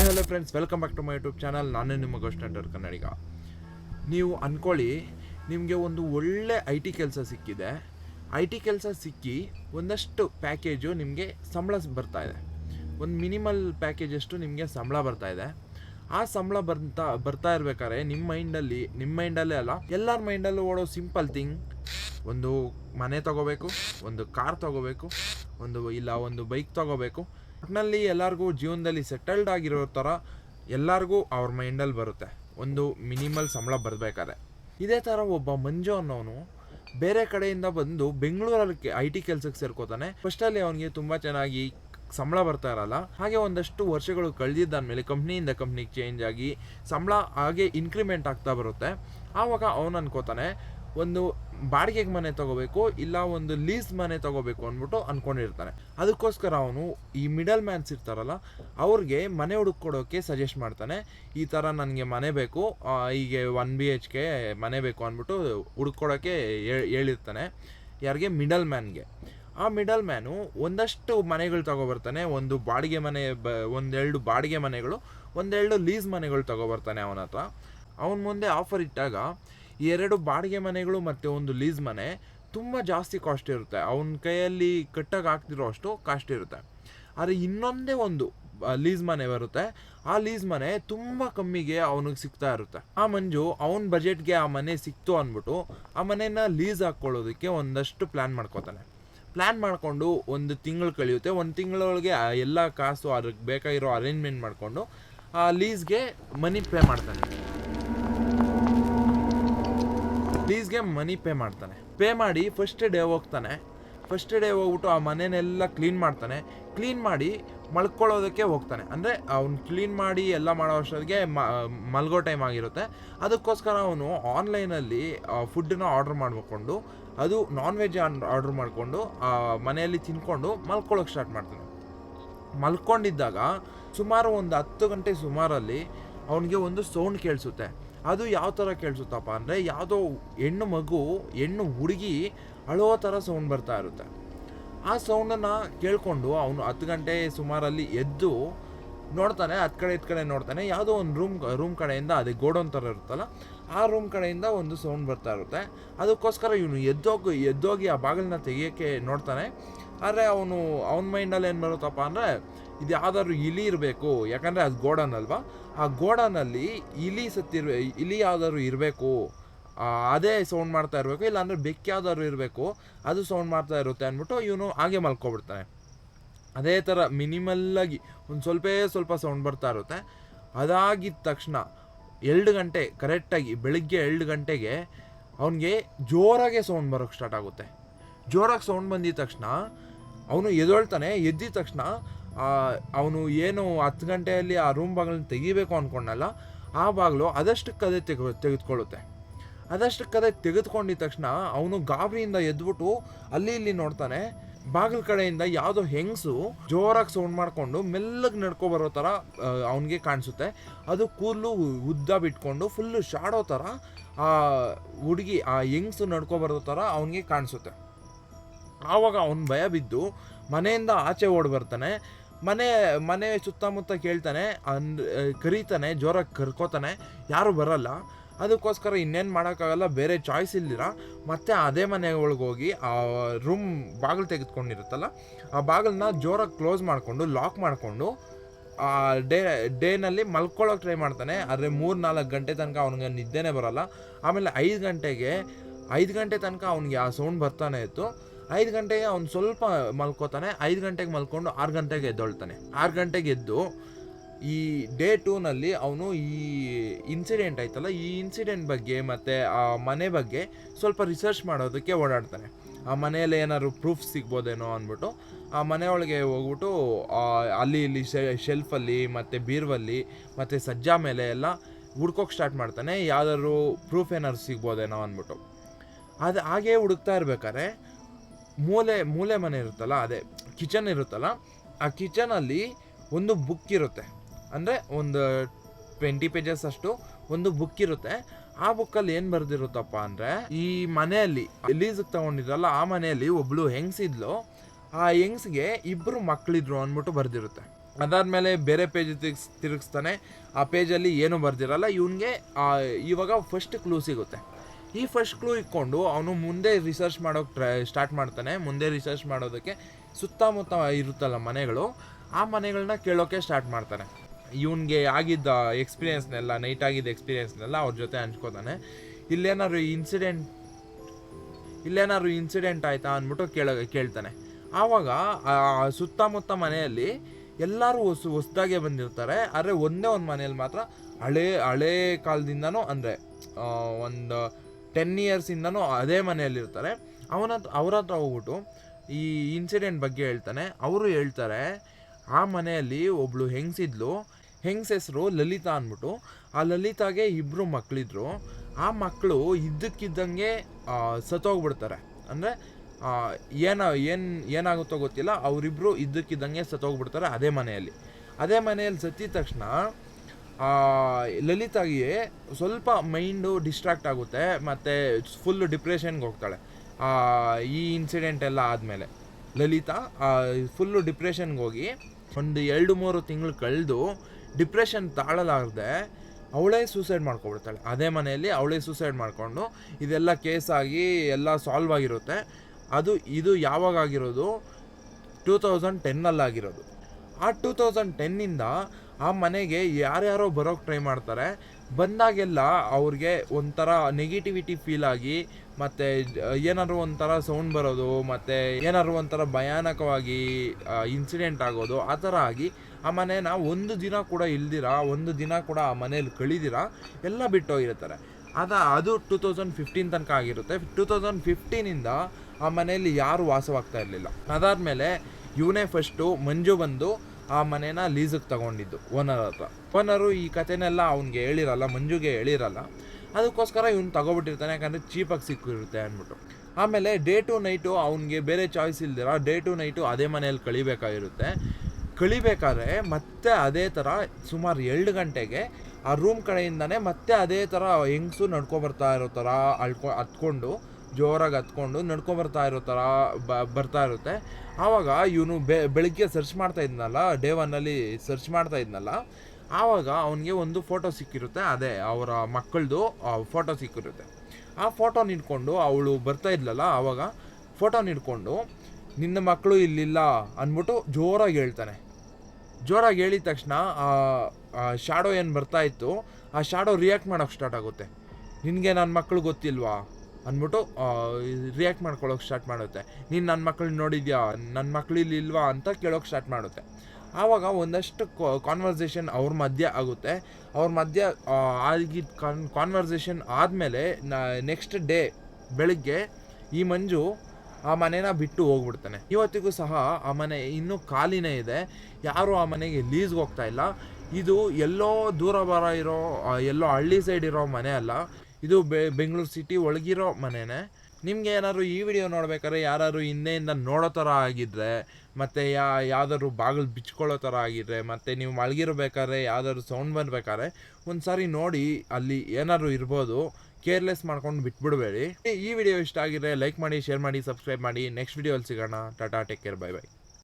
Hi hello friends, welcome back to my YouTube channel. ನಾನು ನಿಮ್ಮ ghost under ಕನ್ನಡಿಗ. ನೀವು ಅಂದ್ಕೊಳ್ಳಿ ನಿಮಗೆ ಒಂದು ಒಳ್ಳೆ ಐ ಟಿ ಕೆಲಸ ಸಿಕ್ಕಿದೆ. ಐ ಟಿ ಕೆಲಸ ಸಿಕ್ಕಿ ಒಂದಷ್ಟು ಪ್ಯಾಕೇಜು ನಿಮಗೆ ಸಂಬಳ ಬರ್ತಾ ಇದೆ. ಒಂದು ಮಿನಿಮಲ್ ಪ್ಯಾಕೇಜಷ್ಟು ನಿಮಗೆ ಸಂಬಳ ಬರ್ತಾ ಇದೆ. ಆ ಸಂಬಳ ಬರ್ತಾ ಬರ್ತಾ ಇರ್ಬೇಕಾದ್ರೆ ನಿಮ್ಮ ಮೈಂಡಲ್ಲಿ ನಿಮ್ಮ ಮೈಂಡಲ್ಲೇ ಅಲ್ಲ ಎಲ್ಲರ ಮೈಂಡಲ್ಲೂ ಓಡೋ ಸಿಂಪಲ್ ಥಿಂಗ್ ಒಂದು ಮನೆ ತಗೋಬೇಕು, ಒಂದು ಕಾರ್ ತಗೋಬೇಕು, ಒಂದು ಇಲ್ಲ ಒಂದು ಬೈಕ್ ತಗೋಬೇಕು. ಒಟ್ಟಿನಲ್ಲಿ ಎಲ್ಲರಿಗೂ ಜೀವನದಲ್ಲಿ ಸೆಟಲ್ಡ್ ಆಗಿರೋ ಥರ ಎಲ್ಲರಿಗೂ ಅವ್ರ ಮೈಂಡಲ್ಲಿ ಬರುತ್ತೆ. ಒಂದು ಮಿನಿಮಲ್ ಸಂಬಳ ಬರಬೇಕಾದ್ರೆ. ಇದೇ ಥರ ಒಬ್ಬ ಮಂಜು ಅನ್ನೋನು ಬೇರೆ ಕಡೆಯಿಂದ ಬಂದು ಬೆಂಗಳೂರಲ್ಲಿ ಐ ಟಿ ಕೆಲಸಕ್ಕೆ ಸೇರ್ಕೋತಾನೆ. ಫಸ್ಟಲ್ಲಿ ಅವನಿಗೆ ತುಂಬ ಚೆನ್ನಾಗಿ ಸಂಬಳ ಬರ್ತಾ ಇರಲ್ಲ. ಹಾಗೆ ಒಂದಷ್ಟು ವರ್ಷಗಳು ಕಳೆದಿದ್ದಾದ್ಮೇಲೆ ಕಂಪ್ನಿಯಿಂದ ಕಂಪ್ನಿಗೆ ಚೇಂಜ್ ಆಗಿ ಸಂಬಳ ಹಾಗೆ ಇನ್ಕ್ರಿಮೆಂಟ್ ಆಗ್ತಾ ಬರುತ್ತೆ. ಆವಾಗ ಅವನು ಅನ್ಕೋತಾನೆ, ಒಂದು ಬಾಡಿಗೆಗೆ ಮನೆ ತಗೋಬೇಕು, ಇಲ್ಲ ಒಂದು ಲೀಸ್ ಮನೆ ತಗೋಬೇಕು ಅಂದ್ಬಿಟ್ಟು ಅಂದ್ಕೊಂಡಿರ್ತಾನೆ ಅದಕ್ಕೋಸ್ಕರ ಅವನು ಈ ಮಿಡಲ್ ಮ್ಯಾನ್ಸ್ ಇರ್ತಾರಲ್ಲ, ಅವ್ರಿಗೆ ಮನೆ ಹುಡುಕೊಡೋಕ್ಕೆ ಸಜೆಸ್ಟ್ ಮಾಡ್ತಾನೆ. ಈ ಥರ ನನಗೆ ಮನೆ ಬೇಕು ಹೀಗೆ ಒನ್ ಬಿ ಎಚ್ ಕೆ ಮನೆ ಬೇಕು ಅಂದ್ಬಿಟ್ಟು ಹುಡುಕೊಡೋಕ್ಕೆ ಹೇಳಿರ್ತಾನೆ. ಯಾರಿಗೆ? ಮಿಡಲ್ ಮ್ಯಾನ್ಗೆ ಆ ಮಿಡಲ್ ಮ್ಯಾನು ಒಂದಷ್ಟು ಮನೆಗಳು ತಗೊಬರ್ತಾನೆ. ಒಂದು ಬಾಡಿಗೆ ಮನೆ, ಬ, ಒಂದೆರಡು ಬಾಡಿಗೆ ಮನೆಗಳು, ಒಂದೆರಡು ಲೀಸ್ ಮನೆಗಳು ತಗೊಬರ್ತಾನೆ ಅವನ ಹತ್ರ ಅವನ ಮುಂದೆ ಆಫರ್ ಇಟ್ಟಾಗ ಎರಡು ಬಾಡಿಗೆ ಮನೆಗಳು ಮತ್ತು ಒಂದು ಲೀಸ್ ಮನೆ ತುಂಬ ಜಾಸ್ತಿ ಕಾಸ್ಟ್ ಇರುತ್ತೆ. ಅವನ ಕೈಯಲ್ಲಿ ಕಟ್ಟಕ್ಕೆ ಹಾಕ್ತಿರೋ ಅಷ್ಟು ಕಾಸ್ಟ್ ಇರುತ್ತೆ. ಆದರೆ ಇನ್ನೊಂದೇ ಒಂದು ಲೀಸ್ ಮನೆ ಬರುತ್ತೆ. ಆ ಲೀಸ್ ಮನೆ ತುಂಬ ಕಮ್ಮಿಗೆ ಅವನಿಗೆ ಸಿಗ್ತಾ ಇರುತ್ತೆ. ಆ ಮಂಜು ಅವನ ಬಜೆಟ್ಗೆ ಆ ಮನೆ ಸಿಕ್ತು ಅಂದ್ಬಿಟ್ಟು ಆ ಮನೆನ ಲೀಸ್ ಹಾಕ್ಕೊಳ್ಳೋದಕ್ಕೆ ಒಂದಷ್ಟು ಪ್ಲ್ಯಾನ್ ಮಾಡ್ಕೋತಾನೆ. ಪ್ಲ್ಯಾನ್ ಮಾಡಿಕೊಂಡು ಒಂದು ತಿಂಗಳು ಕಳೆಯುತ್ತೆ. ಒಂದು ತಿಂಗಳೊಳಗೆ ಎಲ್ಲ ಕಾಸು ಅದಕ್ಕೆ ಬೇಕಾಗಿರೋ ಅರೇಂಜ್ಮೆಂಟ್ ಮಾಡಿಕೊಂಡು ಆ ಲೀಸ್ಗೆ ಮನಿ ಪೇ ಮಾಡ್ತಾನೆ. ಲೀಸ್ಗೆ ಮನಿ ಪೇ ಮಾಡ್ತಾನೆ. ಪೇ ಮಾಡಿ ಫಸ್ಟ್ ಡೇ ಹೋಗ್ತಾನೆ. ಫಸ್ಟ್ ಡೇ ಹೋಗ್ಬಿಟ್ಟು ಆ ಮನೆನೆಲ್ಲ ಕ್ಲೀನ್ ಮಾಡ್ತಾನೆ. ಕ್ಲೀನ್ ಮಾಡಿ ಮಲ್ಕೊಳ್ಳೋದಕ್ಕೆ ಹೋಗ್ತಾನೆ. ಅಂದರೆ ಅವ್ನು ಕ್ಲೀನ್ ಮಾಡಿ ಎಲ್ಲ ಮಾಡೋ ಅಷ್ಟೊತ್ತಿಗೆ ಮಲ್ಗೋ ಟೈಮ್ ಆಗಿರುತ್ತೆ. ಅದಕ್ಕೋಸ್ಕರ ಅವನು ಆನ್ಲೈನಲ್ಲಿ ಫುಡ್ಡನ್ನ ಆರ್ಡ್ರ್ ಮಾಡ್ಕೊಂಡು, ಅದು ನಾನ್ ವೆಜ್ ಆರ್ಡ್ರ್ ಮಾಡಿಕೊಂಡು ಮನೆಯಲ್ಲಿ ತಿನ್ಕೊಂಡು ಮಲ್ಕೊಳ್ಳೋಕೆ ಸ್ಟಾರ್ಟ್ ಮಾಡ್ತಾನೆ. ಮಲ್ಕೊಂಡಿದ್ದಾಗ ಸುಮಾರು ಒಂದು ಹತ್ತು ಗಂಟೆ ಸುಮಾರಲ್ಲಿ ಅವನಿಗೆ ಒಂದು ಸೌಂಡ್ ಕೇಳಿಸುತ್ತೆ. ಅದು ಯಾವ ಥರ ಕೇಳಿಸುತ್ತಪ್ಪ ಅಂದರೆ ಯಾವುದೋ ಹೆಣ್ಣು ಮಗು, ಹೆಣ್ಣು ಹುಡುಗಿ ಅಳೋ ಥರ ಸೌಂಡ್ ಬರ್ತಾ ಇರುತ್ತೆ. ಆ ಸೌಂಡನ್ನು ಕೇಳಿಕೊಂಡು ಅವನು ಹತ್ತು ಗಂಟೆ ಸುಮಾರಲ್ಲಿ ಎದ್ದು ನೋಡ್ತಾನೆ ಹತ್ತು ಕಡೆ ಹತ್ತು ಕಡೆ ನೋಡ್ತಾನೆ. ಯಾವುದೋ ಒಂದು ರೂಮ್ ರೂಮ್ ಕಡೆಯಿಂದ ಅದೇ ಗೋಡೌನ್ ಥರ ಇರುತ್ತಲ್ಲ, ಆ ರೂಮ್ ಕಡೆಯಿಂದ ಒಂದು ಸೌಂಡ್ ಬರ್ತಾ ಇರುತ್ತೆ. ಅದಕ್ಕೋಸ್ಕರ ಇವನು ಎದ್ದೋಗಿ ಎದ್ದೋಗಿ ಆ ಬಾಗಿಲನ್ನ ತೆಗಿಯೋಕ್ಕೆ ನೋಡ್ತಾನೆ. ಆದರೆ ಅವನು, ಅವನ ಮೈಂಡಲ್ಲಿ ಏನು ಬರುತ್ತಪ್ಪ ಅಂದರೆ ಇದು ಯಾವ್ದಾದ್ರು ಇಲಿ ಇರಬೇಕು, ಯಾಕಂದರೆ ಅದು ಗೋಡನ್ ಅಲ್ವಾ? ಆ ಗೋಡನಲ್ಲಿ ಇಲಿ ಸತ್ತಿರ್ಬೇ, ಇಲಿ ಯಾವ್ದಾದ್ರು ಇರಬೇಕು ಅದೇ ಸೌಂಡ್ ಮಾಡ್ತಾ ಇರಬೇಕು, ಇಲ್ಲಾಂದರೆ ಬೆಕ್ಕಿ ಯಾವ್ದಾದ್ರು ಇರಬೇಕು, ಅದು ಸೌಂಡ್ ಮಾಡ್ತಾ ಇರುತ್ತೆ ಅಂದ್ಬಿಟ್ಟು ಇವನು ಹಾಗೆ ಮಲ್ಕೊಬಿಡ್ತಾನೆ. ಅದೇ ಥರ ಮಿನಿಮಲ್ಲಾಗಿ ಒಂದು ಸ್ವಲ್ಪ ಸ್ವಲ್ಪ ಸೌಂಡ್ ಬರ್ತಾ ಇರುತ್ತೆ. ಅದಾಗಿದ್ದ ತಕ್ಷಣ ಎರಡು ಗಂಟೆ ಕರೆಕ್ಟಾಗಿ ಬೆಳಿಗ್ಗೆ ಎರಡು ಗಂಟೆಗೆ ಅವನಿಗೆ ಜೋರಾಗೆ ಸೌಂಡ್ ಬರೋಕ್ಕೆ ಸ್ಟಾರ್ಟ್ ಆಗುತ್ತೆ. ಜೋರಾಗಿ ಸೌಂಡ್ ಬಂದಿದ ತಕ್ಷಣ ಅವನು ಎದೊಳ್ತಾನೆ ಎದ್ದಿದ ತಕ್ಷಣ ಅವನು ಏನು ಹತ್ತು ಗಂಟೆಯಲ್ಲಿ ಆ ರೂಮ್ ಬಾಗಿಲನ್ನ ತೆಗಿಬೇಕು ಅಂದ್ಕೊಂಡಲ್ಲ ಆ ಬಾಗಿಲು ಅದಷ್ಟಕ್ಕೆ ಕದೆ ತೆಗೆ ತೆಗೆದುಕೊಳ್ಳುತ್ತೆ. ಅದಷ್ಟಕ್ಕೆ ಕದೆ ತೆಗೆದುಕೊಂಡಿದ ತಕ್ಷಣ ಅವನು ಗಾಬರಿಯಿಂದ ಎದ್ಬಿಟ್ಟು ಅಲ್ಲಿ ಇಲ್ಲಿ ನೋಡ್ತಾನೆ, ಬಾಗಿಲ ಕಡೆಯಿಂದ ಯಾವುದೋ ಹೆಂಗಸು ಜೋರಾಗಿ ಸೌಂಡ್ ಮಾಡಿಕೊಂಡು ಮೆಲ್ಲಗೆ ನಡ್ಕೊ ಬರೋ ಥರ ಅವನಿಗೆ ಕಾಣಿಸುತ್ತೆ. ಅದು ಕೂದಲು ಉದ್ದ ಬಿಟ್ಕೊಂಡು ಫುಲ್ಲು ಶಾಡೋ ಥರ, ಆ, ಹುಡುಗಿ, ಆ ಹೆಂಗಸು ನಡ್ಕೊ ಬರೋ ಥರ ಅವನಿಗೆ ಕಾಣಿಸುತ್ತೆ. ಆವಾಗ ಅವನು ಭಯ ಬಿದ್ದು ಮನೆಯಿಂದ ಆಚೆ ಓಡಿ ಬರ್ತಾನೆ. ಮನೆ ಮನೆ ಸುತ್ತಮುತ್ತ ಕೇಳ್ತಾನೆ ಅನ್ ಕರೀತಾನೆ, ಜೋರಾಗಿ ಕರ್ಕೋತಾನೆ, ಯಾರು ಬರಲ್ಲ. ಅದಕ್ಕೋಸ್ಕರ ಇನ್ನೇನು ಮಾಡೋಕ್ಕಾಗಲ್ಲ, ಬೇರೆ ಚಾಯ್ಸ್ ಇಲ್ದಿರ ಮತ್ತೆ ಅದೇ ಮನೆ ಒಳಗೆ ಹೋಗಿ ಆ ರೂಮ್ ಬಾಗಿಲು ತೆಗೆದುಕೊಂಡಿರುತ್ತಲ್ಲ, ಆ ಬಾಗಿಲನ್ನ ಜೋರಾಗಿ ಕ್ಲೋಸ್ ಮಾಡಿಕೊಂಡು ಲಾಕ್ ಮಾಡಿಕೊಂಡು, ಆ ಡೇ, ಡೇನಲ್ಲಿ ಮಲ್ಕೊಳ್ಳೋಕೆ ಟ್ರೈ ಮಾಡ್ತಾನೆ. ಆದರೆ ಮೂರು ನಾಲ್ಕು ಗಂಟೆ ತನಕ ಅವನಿಗೆ ನಿದ್ದೆನೇ ಬರಲ್ಲ. ಆಮೇಲೆ ಐದು ಗಂಟೆಗೆ, ಐದು ಗಂಟೆ ತನಕ ಅವನಿಗೆ ಆ ಸೌಂಡ್ ಬರ್ತಾನೆ ಇತ್ತು. ಐದು ಗಂಟೆಗೆ ಅವ್ನು ಸ್ವಲ್ಪ ಮಲ್ಕೋತಾನೆ, ಐದು ಗಂಟೆಗೆ ಮಲ್ಕೊಂಡು ಆರು ಗಂಟೆಗೆ ಎದ್ದೊಳ್ತಾನೆ. ಆರು ಗಂಟೆಗೆ ಎದ್ದು ಈ ಡೇ ಟೂನಲ್ಲಿ ಅವನು ಈ ಇನ್ಸಿಡೆಂಟ್ ಆಯ್ತಲ್ಲ, ಈ ಇನ್ಸಿಡೆಂಟ್ ಬಗ್ಗೆ ಮತ್ತು ಆ ಮನೆ ಬಗ್ಗೆ ಸ್ವಲ್ಪ ರಿಸರ್ಚ್ ಮಾಡೋದಕ್ಕೆ ಓಡಾಡ್ತಾನೆ. ಆ ಮನೆಯಲ್ಲಿ ಏನಾದ್ರು ಪ್ರೂಫ್ ಸಿಗ್ಬೋದೇನೋ ಅಂದ್ಬಿಟ್ಟು ಆ ಮನೆಯೊಳಗೆ ಹೋಗ್ಬಿಟ್ಟು ಅಲ್ಲಿ ಇಲ್ಲಿ ಶೆಲ್ಫಲ್ಲಿ ಮತ್ತು ಬೀರ್ವಲ್ಲಿ ಮತ್ತು ಸಜ್ಜಾ ಮೇಲೆ ಎಲ್ಲ ಹುಡ್ಕೋಕೆ ಸ್ಟಾರ್ಟ್ ಮಾಡ್ತಾನೆ. ಯಾವ್ದಾದ್ರು ಪ್ರೂಫ್ ಏನಾದ್ರು ಸಿಗ್ಬೋದೇನೋ ಅಂದ್ಬಿಟ್ಟು. ಅದು ಹಾಗೇ ಹುಡುಕ್ತಾ ಇರ್ಬೇಕಾದ್ರೆ ಮೂಲೆ ಮೂಲೆ ಮನೆ ಇರುತ್ತಲ್ಲ, ಅದೇ ಕಿಚನ್ ಇರುತ್ತಲ್ಲ, ಆ ಕಿಚನಲ್ಲಿ ಒಂದು ಬುಕ್ ಇರುತ್ತೆ. ಅಂದರೆ ಒಂದು ಟ್ವೆಂಟಿ ಪೇಜಸ್ ಅಷ್ಟು ಒಂದು ಬುಕ್ ಇರುತ್ತೆ. ಆ ಬುಕ್ಕಲ್ಲಿ ಏನು ಬರೆದಿರುತ್ತಪ್ಪ ಅಂದರೆ, ಈ ಮನೆಯಲ್ಲಿ ಲೀಸ್ಗೆ ತೊಗೊಂಡಿದ್ರಲ್ಲ ಆ ಮನೆಯಲ್ಲಿ ಒಬ್ಳು ಹೆಂಗ್ಸಿದ್ಲು, ಆ ಹೆಂಗ್ಸ್ಗೆ ಇಬ್ಬರು ಮಕ್ಕಳಿದ್ರು ಅಂದ್ಬಿಟ್ಟು ಬರೆದಿರುತ್ತೆ. ಅದಾದಮೇಲೆ ಬೇರೆ ಪೇಜ್ ತಿರ್ಗಿಸ್, ತಿರುಗಿಸ್ತಾನೆ. ಆ ಪೇಜಲ್ಲಿ ಏನೂ ಬರ್ದಿರಲ್ಲ, ಇವನಿಗೆ ಇವಾಗ ಫಸ್ಟ್ ಕ್ಲೂ ಸಿಗುತ್ತೆ. ಈ ಫಸ್ಟ್ ಕ್ಲೂ ಇಟ್ಕೊಂಡು ಅವನು ಮುಂದೆ ರಿಸರ್ಚ್ ಮಾಡೋಕೆ ಟ್ರೈ ಸ್ಟಾರ್ಟ್ ಮಾಡ್ತಾನೆ. ಮುಂದೆ ರಿಸರ್ಚ್ ಮಾಡೋದಕ್ಕೆ ಸುತ್ತಮುತ್ತ ಇರುತ್ತಲ್ಲ ಮನೆಗಳು, ಆ ಮನೆಗಳನ್ನ ಕೇಳೋಕೆ ಸ್ಟಾರ್ಟ್ ಮಾಡ್ತಾನೆ. ಇವನಿಗೆ ಆಗಿದ್ದ ಎಕ್ಸ್ಪೀರಿಯೆನ್ಸ್ನೆಲ್ಲ ನೈಟ್ ಆಗಿದ್ದ ಎಕ್ಸ್ಪೀರಿಯೆನ್ಸ್ನೆಲ್ಲ ಅವ್ರ ಜೊತೆ ಹಂಚ್ಕೋತಾನೆ. ಇಲ್ಲೇನಾದ್ರು ಇನ್ಸಿಡೆಂಟ್ ಇಲ್ಲೇನಾದ್ರು ಇನ್ಸಿಡೆಂಟ್ ಆಯ್ತಾ ಅಂದ್ಬಿಟ್ಟು ಕೇಳ, ಕೇಳ್ತಾನೆ. ಆವಾಗ ಸುತ್ತಮುತ್ತ ಮನೆಯಲ್ಲಿ ಎಲ್ಲರೂ ಹೊಸ, ಹೊಸ್ದಾಗೆ ಬಂದಿರ್ತಾರೆ. ಆದರೆ ಒಂದೇ ಒಂದು ಮನೆಯಲ್ಲಿ ಮಾತ್ರ ಹಳೆ, ಹಳೇ ಕಾಲದಿಂದನೂ ಅಂದರೆ ಒಂದು ಟೆನ್ ಇಯರ್ಸಿಂದನೂ ಅದೇ ಮನೆಯಲ್ಲಿರ್ತಾರೆ. ಅವನ ಅವ್ರ ಹತ್ರ ಹೋಗ್ಬಿಟ್ಟು ಈ ಇನ್ಸಿಡೆಂಟ್ ಬಗ್ಗೆ ಹೇಳ್ತಾನೆ. ಅವರು ಹೇಳ್ತಾರೆ, ಆ ಮನೆಯಲ್ಲಿ ಒಬ್ಳು ಹೆಂಗಸಿದ್ಲು ಹೆಂಗ್ಸ ಹೆಸರು ಲಲಿತಾ ಅಂದ್ಬಿಟ್ಟು, ಆ ಲಲಿತಾಗೆ ಇಬ್ಬರು ಮಕ್ಕಳಿದ್ರು ಆ ಮಕ್ಕಳು ಇದ್ದಕ್ಕಿದ್ದಂಗೆ ಸತ್ತೋಗ್ಬಿಡ್ತಾರೆ. ಅಂದರೆ ಏನ, ಏನು, ಏನಾಗುತ್ತೋ ಗೊತ್ತಿಲ್ಲ. ಅವರಿಬ್ಬರು ಇದ್ದಕ್ಕಿದ್ದಂಗೆ ಸತ್ತೋಗ್ಬಿಡ್ತಾರೆ ಅದೇ ಮನೆಯಲ್ಲಿ. ಅದೇ ಮನೆಯಲ್ಲಿ ಸತ್ತಿದ ತಕ್ಷಣ ಲಲಿತಾಗೆ ಸ್ವಲ್ಪ ಮೈಂಡು ಡಿಸ್ಟ್ರಾಕ್ಟ್ ಆಗುತ್ತೆ, ಮತ್ತು ಫುಲ್ಲು ಡಿಪ್ರೆಷನ್ಗೆ ಹೋಗ್ತಾಳೆ. ಈ ಇನ್ಸಿಡೆಂಟ್ ಎಲ್ಲ ಆದಮೇಲೆ. ಲಲಿತಾ ಫುಲ್ಲು ಡಿಪ್ರೆಷನ್ಗೆ ಹೋಗಿ ಒಂದು ಎರಡು ಮೂರು ತಿಂಗಳು ಕಳೆದು ಡಿಪ್ರೆಷನ್ ತಾಳಲಾರದೆ ಅವಳೇ ಸೂಸೈಡ್ ಮಾಡ್ಕೊಬಿಡ್ತಾಳೆ. ಅದೇ ಮನೆಯಲ್ಲಿ ಅವಳೇ ಸೂಸೈಡ್ ಮಾಡಿಕೊಂಡು ಇದೆಲ್ಲ ಕೇಸಾಗಿ ಎಲ್ಲ ಸಾಲ್ವ್ ಆಗಿರುತ್ತೆ. ಅದು, ಇದು ಯಾವಾಗ ಆಗಿರೋದು ಟೂ ತೌಸಂಡ್ ಟೆನ್ನಲ್ಲಾಗಿರೋದು ಆ ಟೂ ತೌಸಂಡ್ ಟೆನ್ನಿಂದ ಆ ಮನೆಗೆ ಯಾರ್ಯಾರೋ ಬರೋಕ್ಕೆ ಟ್ರೈ ಮಾಡ್ತಾರೆ. ಬಂದಾಗೆಲ್ಲ ಅವ್ರಿಗೆ ಒಂಥರ ನೆಗೆಟಿವಿಟಿ ಫೀಲ್ ಆಗಿ, ಮತ್ತು ಏನಾದ್ರು ಒಂಥರ ಸೌಂಡ್ ಬರೋದು, ಮತ್ತು, ಏನಾದ್ರು ಒಂಥರ ಭಯಾನಕವಾಗಿ ಇನ್ಸಿಡೆಂಟ್ ಆಗೋದು, ಆ ಥರ ಆಗಿ ಆ ಮನೇನ ಒಂದು ದಿನ ಕೂಡ ಇಲ್ದಿರ, ಒಂದು ದಿನ ಕೂಡ ಆ ಮನೇಲಿ ಕಳಿದಿರ, ಎಲ್ಲ ಬಿಟ್ಟೋಗಿರ್ತಾರೆ. ಅದ, ಅದು ಟೂ ತೌಸಂಡ್ ಫಿಫ್ಟೀನ್ ತನಕ ಆಗಿರುತ್ತೆ. ಟೂ ತೌಸಂಡ್ ಫಿಫ್ಟೀನಿಂದ ಆ ಮನೆಯಲ್ಲಿ ಯಾರು ವಾಸವಾಗ್ತಾ ಇರಲಿಲ್ಲ. ಅದಾದಮೇಲೆ, ಇವನೇ ಫಸ್ಟು ಮಂಜು ಬಂದು ಆ ಮನೇನ ಲೀಸಿಗೆ ತಗೊಂಡಿದ್ದು ಓನರ್ ಹತ್ರ. ಓನರು ಈ ಕಥೆನೆಲ್ಲ ಅವ್ನಿಗೆ ಹೇಳಿರಲ್ಲ, ಮಂಜುಗೆ ಹೇಳಿರಲ್ಲ. ಅದಕ್ಕೋಸ್ಕರ ಇವ್ನು ತಗೊಬಿಟ್ಟಿರ್ತಾನೆ, ಯಾಕಂದರೆ ಚೀಪಾಗಿ ಸಿಕ್ಕಿರುತ್ತೆ ಅಂದ್ಬಿಟ್ಟು. ಆಮೇಲೆ ಡೇ ಟು ನೈಟು ಅವ್ನಿಗೆ ಬೇರೆ ಚಾಯ್ಸ್ ಇಲ್ದಿರ ಡೇ ಟು ನೈಟು ಅದೇ ಮನೆಯಲ್ಲಿ ಕಳಿಬೇಕಾಗಿರುತ್ತೆ. ಕಳಿಬೇಕಾದ್ರೆ ಮತ್ತೆ ಅದೇ ಥರ ಸುಮಾರು ಎರಡು ಗಂಟೆಗೆ ಆ ರೂಮ್ ಕಡೆಯಿಂದನೇ ಮತ್ತೆ ಅದೇ ಥರ ಹೆಂಗಸು ನಡ್ಕೊಬರ್ತಾ ಇರೋ ಥರ ಅಳ್ಕೊ ಹತ್ಕೊಂಡು ಜೋರಾಗಿ ಹತ್ಕೊಂಡು ನಡ್ಕೊ ಬರ್ತಾ ಇರೋ ಥರ ಬರ್ತಾ ಇರುತ್ತೆ. ಆವಾಗ ಇವನು ಬೆ, ಬೆಳಿಗ್ಗೆ ಸರ್ಚ್ ಮಾಡ್ತಾ ಇದ್ನಲ್ಲ ಡೇ ಒನ್ನಲ್ಲಿ ಸರ್ಚ್ ಮಾಡ್ತಾ ಇದ್ನಲ್ಲ, ಆವಾಗ ಅವನಿಗೆ ಒಂದು ಫೋಟೋ ಸಿಕ್ಕಿರುತ್ತೆ, ಅದೇ ಅವರ ಮಕ್ಕಳದು ಫೋಟೋ ಸಿಕ್ಕಿರುತ್ತೆ. ಆ ಫೋಟೋ ನಿಡ್ಕೊಂಡು ಅವಳು ಬರ್ತಾ ಇದ್ಲಲ್ಲ, ಆವಾಗ ಫೋಟೋ ನಿಡ್ಕೊಂಡು ನಿನ್ನ ಮಕ್ಕಳು ಇಲ್ಲಿಲ್ಲ ಅಂದ್ಬಿಟ್ಟು ಜೋರಾಗಿ ಹೇಳ್ತಾನೆ. ಜೋರಾಗಿ ಹೇಳಿದ ತಕ್ಷಣ ಶಾಡೋ ಏನು ಬರ್ತಾ ಇತ್ತು, ಆ ಶಾಡೋ ರಿಯಾಕ್ಟ್ ಮಾಡೋಕೆ ಸ್ಟಾರ್ಟ್ ಆಗುತ್ತೆ. ನಿನಗೆ ನನ್ನ ಮಕ್ಕಳು ಗೊತ್ತಿಲ್ವಾ? ಅಂದ್ಬಿಟ್ಟು ರಿಯಾಕ್ಟ್ ಮಾಡ್ಕೊಳ್ಳೋಕೆ ಸ್ಟಾರ್ಟ್ ಮಾಡುತ್ತೆ. ನೀನು ನನ್ನ ಮಕ್ಕಳನ್ನ ನೋಡಿದ್ಯಾ? ನನ್ನ ಮಕ್ಕಳು ಇಲ್ಲಿ ಇಲ್ವಾ ಅಂತ ಕೇಳೋಕೆ ಸ್ಟಾರ್ಟ್ ಮಾಡುತ್ತೆ. ಆವಾಗ ಒಂದಷ್ಟು ಕಾನ್ವರ್ಸೇಷನ್ ಅವ್ರ ಮಧ್ಯೆ ಆಗುತ್ತೆ. ಅವ್ರ ಮಧ್ಯೆ ಆಗಿದ್ದ ಕಾನ್ ಕಾನ್ವರ್ಸೇಷನ್ ಆದಮೇಲೆ ನೆಕ್ಸ್ಟ್ ಡೇ ಬೆಳಗ್ಗೆ ಈ ಮಂಜು ಆ ಮನೇನ ಬಿಟ್ಟು ಹೋಗ್ಬಿಡ್ತಾನೆ. ಇವತ್ತಿಗೂ ಸಹ ಆ ಮನೆ ಇನ್ನೂ ಖಾಲಿನೇ ಇದೆ. ಯಾರೂ ಆ ಮನೆಗೆ ಲೀಸ್ಗೆ ಹೋಗ್ತಾ ಇಲ್ಲ. ಇದು ಎಲ್ಲೋ ದೂರ ಬರ ಇರೋ ಎಲ್ಲೋ ಹಳ್ಳಿ ಸೈಡ್ ಇರೋ ಮನೆ ಅಲ್ಲ. ಇದು ಬೆಂಗಳೂರು ಸಿಟಿ ಒಳಗಿರೋ ಮನೆನೇ. ನಿಮಗೆ ಏನಾದ್ರು ಈ ವಿಡಿಯೋ ನೋಡ್ಬೇಕಾದ್ರೆ ಯಾರಾದ್ರು ಹಿಂದೆಯಿಂದ ನೋಡೋ ಥರ ಆಗಿದ್ರೆ, ಮತ್ತು ಯಾ, ಯಾವ್ದಾದ್ರು ಬಾಗಿಲು ಬಿಚ್ಕೊಳ್ಳೋ ಥರ ಆಗಿದ್ರೆ, ಮತ್ತು ನೀವು ಮಲಗಿರ್ಬೇಕಾದ್ರೆ ಯಾವ್ದಾದ್ರು ಸೌಂಡ್ ಬರ್ಬೇಕಾದ್ರೆ ಒಂದು ಸಾರಿ ನೋಡಿ, ಅಲ್ಲಿ ಏನಾದ್ರು ಇರ್ಬೋದು ಕೇರ್ಲೆಸ್ ಮಾಡ್ಕೊಂಡು ಬಿಟ್ಬಿಡಬೇಡಿ. ಈ ವಿಡಿಯೋ ಇಷ್ಟ ಆಗಿದ್ರೆ ಲೈಕ್ ಮಾಡಿ ಶೇರ್ ಮಾಡಿ ಸಬ್ಸ್ಕ್ರೈಬ್ ಮಾಡಿ. ನೆಕ್ಸ್ಟ್ ವಿಡಿಯೋಲ್ಲಿ ಸಿಗೋಣ. Tata take care bye bye